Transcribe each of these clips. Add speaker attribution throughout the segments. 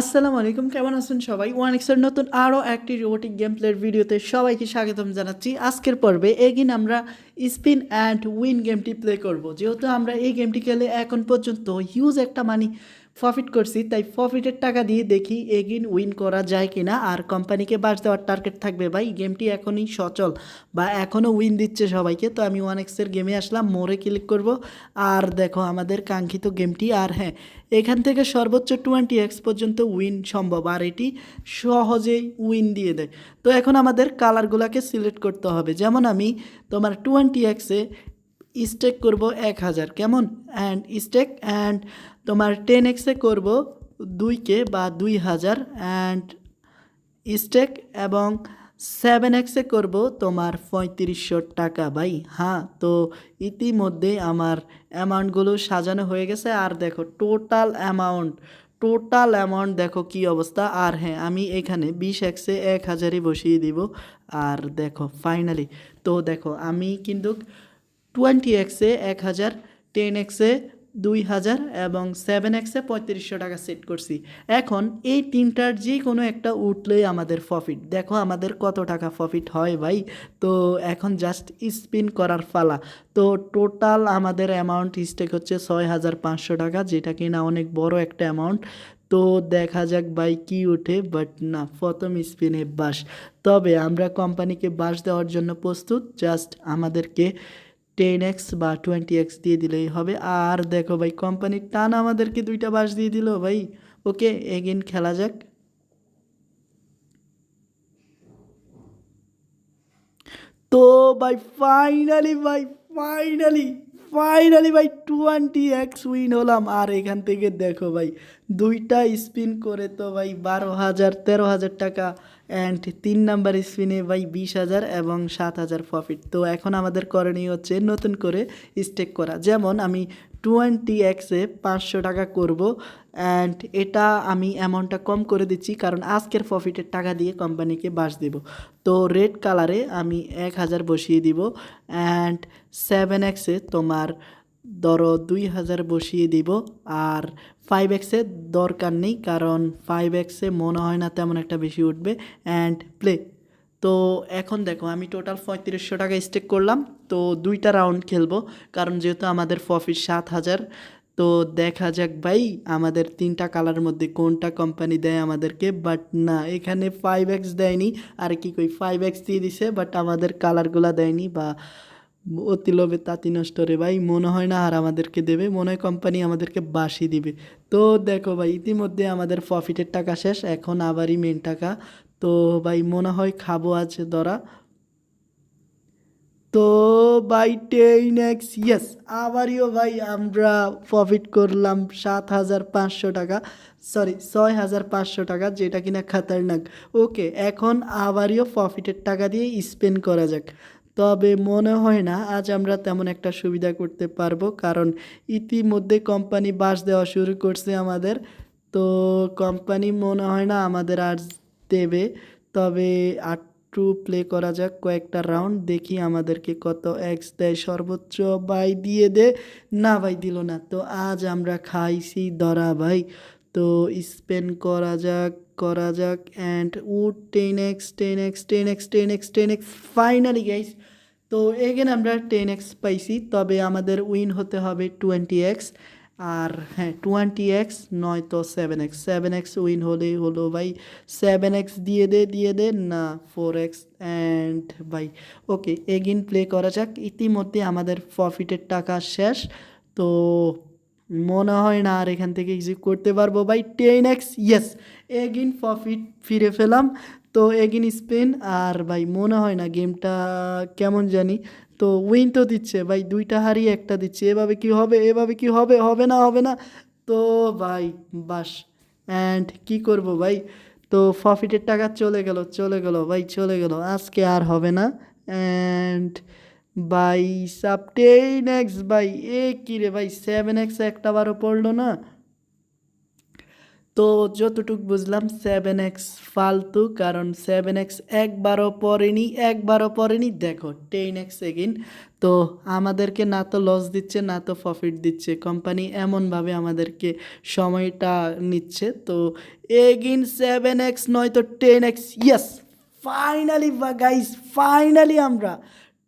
Speaker 1: আসসালামু আলাইকুম, কেমন আছেন সবাই? ওয়ান এক্সের নতুন আরও একটি রোবোটিক গেম প্লের ভিডিওতে সবাইকে স্বাগতম জানাচ্ছি। আজকের পর্বে এগিন আমরা স্পিন অ্যান্ড উইন গেমটি প্লে করব। যেহেতু আমরা এই গেমটি খেলে এখন পর্যন্ত হিউজ একটা মানি প্রফিট করছি, তাই প্রফিটের টাকা দিয়ে দেখি এগিন উইন করা যায় কি না আর কোম্পানিকে বাস দেওয়ার টার্গেট থাকবে। ভাই গেমটি এখনই সচল বা এখনও উইন দিচ্ছে সবাইকে। তো আমি ওয়ান এক্সের গেমে আসলাম, মোড়ে ক্লিক করব। আর দেখো আমাদের কাঙ্ক্ষিত গেমটি আর হ্যাঁ এখান থেকে সর্বোচ্চ টোয়েন্টি এক্স পর্যন্ত উইন সম্ভব আর এটি সহজেই উইন দিয়ে দেয়। তো এখন আমাদের কালারগুলোকে সিলেক্ট করতে হবে। যেমন আমি তোমার টোয়েন্টি এক্সে স্টেক করব এক হাজার, কেমন? অ্যান্ড স্টেক অ্যান্ড তোমার টেন এক্সে করব দুইকে বা দুই হাজার অ্যান্ড স্টেক এবং সেভেন এক্সে করব তোমার পঁয়ত্রিশশো টাকা, ভাই। হ্যাঁ তো ইতিমধ্যে আমার অ্যামাউন্টগুলো সাজানো হয়ে গেছে, আর দেখো টোটাল অ্যামাউন্ট টোটাল অ্যামাউন্ট দেখো কি অবস্থা। আর হ্যাঁ আমি এখানে বিশ এক্সে এক হাজারই বসিয়ে দিব। আর দেখো ফাইনালি তো দেখো, আমি কিন্তু টোয়েন্টি এক্সে এক হাজার, টেন এক্সে দুই হাজার এবং সেভেন এক্সে পঁয়ত্রিশশো টাকা সেট করছি। এখন এই তিনটার যে কোনো একটা উঠলেই আমাদের প্রফিট দেখো আমাদের কত টাকা প্রফিট হয় ভাই। তো এখন জাস্ট স্পিন করার ফালা তো টোটাল আমাদের অ্যামাউন্ট স্টেক হচ্ছে ছয় হাজার পাঁচশো টাকা, যেটা কিনা অনেক বড় একটা অ্যামাউন্ট তো দেখা যাক ভাই কি ওঠে বাট না, প্রথম স্পিনে বাস তবে আমরা কোম্পানিকে বাস দেওয়ার জন্য প্রস্তুত। জাস্ট আমাদেরকে টেন এক্স বা টোয়েন্টি এক্স দিয়ে দিলেই হবে। আর দেখো ভাই কোম্পানির টান আমাদেরকে দুইটা বাস দিয়ে দিল ভাই। ওকে এগেন খেলা যাক। তো ভাই ফাইনালি ভাই ফাইনালি ফাইনালি ভাই টোয়েন্টি এক্স উইন হলাম। আর এখান থেকে দেখো ভাই, দুইটা স্পিন করে তো ভাই, বারো হাজার, তেরো হাজার টাকা অ্যান্ড তিন নাম্বার স্পিনে বাই বিশ হাজার এবং সাত হাজার প্রফিট তো এখন আমাদের করণীয় হচ্ছে নতুন করে স্টেক করা। যেমন আমি টোয়েন্টি এক্সে পাঁচশো টাকা করব অ্যান্ড এটা আমি অ্যামাউন্টটা কম করে দিচ্ছি কারণ আজকের প্রফিটের টাকা দিয়ে কোম্পানিকে বাস দেব। তো রেড কালারে আমি এক হাজার বসিয়ে দিব অ্যান্ড সেভেন এক্সে তোমার ধরো দুই হাজার বসিয়ে দিব, আর ফাইভ এক্সে দরকার নেই, কারণ ফাইভ এক্সে মনে হয় না তেমন একটা বেশি উঠবে অ্যান্ড প্লে তো এখন দেখো, আমি টোটাল পঁয়ত্রিশশো টাকা স্টেক করলাম, তো দুইটা রাউন্ড খেলব, কারণ যেহেতু আমাদের প্রফিট সাত হাজার, তো দেখা যাক ভাই আমাদের তিনটা কালার মধ্যে কোনটা কোম্পানি দেয় আমাদেরকে বাট না, এখানে ফাইভ এক্স দেয়নি, আর কি কই ফাইভ এক্স দিয়ে দিছে বাট আমাদের কালারগুলো দেয়নি, বা অতি লোভে তাঁতি নষ্ট রে ভাই, মনে হয় না আর আমাদেরকে দেবে, মনে হয় কোম্পানি আমাদেরকে বাসি দিবে। তো দেখো ভাই, ইতিমধ্যে আমাদের প্রফিটের টাকা শেষ, এখন আবারই মেন টাকা। তো ভাই, মনে হয় খাব আজ ধরা। তো বাই টেন এক্স ইয়েস আবারও ভাই আমরা প্রফিট করলাম সাত হাজার পাঁচশো টাকা সরি ছয় হাজার পাঁচশো টাকা, যেটা কিনা খাতারনাক। ওকে এখন আবারও প্রফিটের টাকা দিয়ে স্পেন্ড করা যাক। তবে মনে হয় না আজ আমরা তেমন একটা সুবিধা করতে পারব, কারণ ইতিমধ্যে কোম্পানি বাস দেওয়া শুরু করছে আমাদের। তো কোম্পানি মনে হয় না আমাদের আর দেবে, তবে আটটু প্লে করা যাক কয়েকটা রাউন্ড, দেখি আমাদেরকে কত এক্স দেয়। সর্বোচ্চ বাই দিয়ে দে, না ভাই দিল না। তো আজ আমরা খাইছি ধরা ভাই। তো স্পেন করা যাক। করা যাক and would ten X ten X ten X ten X ten X finally guys তো এগেন আমরা টেন এক্স পাইছি, তবে আমাদের উইন হতে হবে টোয়েন্টি এক্স আর হ্যাঁ টোয়েন্টি এক্স নয়তো seven X seven X win হলেই হলো ভাই সেভেন এক্স দিয়ে দে দিয়ে দে, না ফোর এক্স অ্যান্ড ভাই ওকে এগিন প্লে করা যাক। ইতিমধ্যে আমাদের প্রফিটের টাকা শেষ, তো মনে হয় না আর এখান থেকে কিছু করতে পারব। ভাই ten X yes again profit ফিরে পেলাম। তো এগিন স্পেন আর ভাই মনে হয় না গেমটা কেমন জানি। তো উইন তো দিচ্ছে, ভাই দুইটা হারিয়ে একটা দিচ্ছে। এভাবে কি হবে, এভাবে কি হবে হবে না হবে না। তো ভাই বাস অ্যান্ড কি করব ভাই? তো প্রফিটের টাকা চলে গেল চলে গেল, ভাই চলে গেল। আজকে আর হবে না and by sub ten x by এ কী রে ভাই? সেভেন এক্স একটা বারও পড়ল না? তো যতটুক বুঝলাম সেভেন এক্স ফালতু, কারণ সেভেন এক্স একবারও পড়েনি একবারও পড়েনি। দেখো টেন এক্স এগিন তো আমাদেরকে না তো লস দিচ্ছে, না তো প্রফিট দিচ্ছে। কোম্পানি এমনভাবে আমাদেরকে সময়টা নিচ্ছে। তো এগিন সেভেন এক্স নয় তো টেন এক্স ইয়েস ফাইনালি বা গাইস ফাইনালি আমরা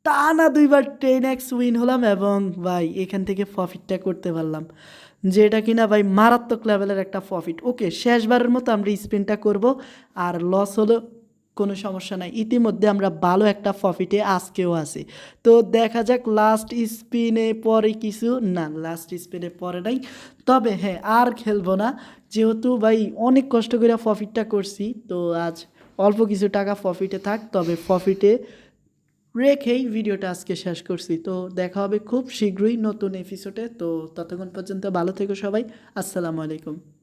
Speaker 1: টানা দুইবার টেন এক্স উইন হলাম এবং ভাই, এখান থেকে প্রফিটটা করতে পারলাম। যেটা কিনা ভাই, মারাত্মক লেভেলের একটা প্রফিট ওকে শেষবারের মতো আমরা স্পিনটা করব, আর লস হলো কোনো সমস্যা নাই। ইতিমধ্যে আমরা ভালো একটা প্রফিটে আজকেও আছি। তো দেখা যাক লাস্ট স্পিনে পরে কিছু, না লাস্ট স্পিনে পরে নাই। তবে হ্যাঁ আর খেলব না। যেহেতু ভাই, অনেক কষ্ট করে প্রফিটটা করছি, তো আজ অল্প কিছু টাকা প্রফিটে থাক, তবে প্রফিটে রেখেই ভিডিওটা আজকে শেষ করছি। তো দেখা হবে খুব শীঘ্রই নতুন এপিসোডে তো ততক্ষণ পর্যন্ত ভালো থেকো সবাই। আসসালামু আলাইকুম।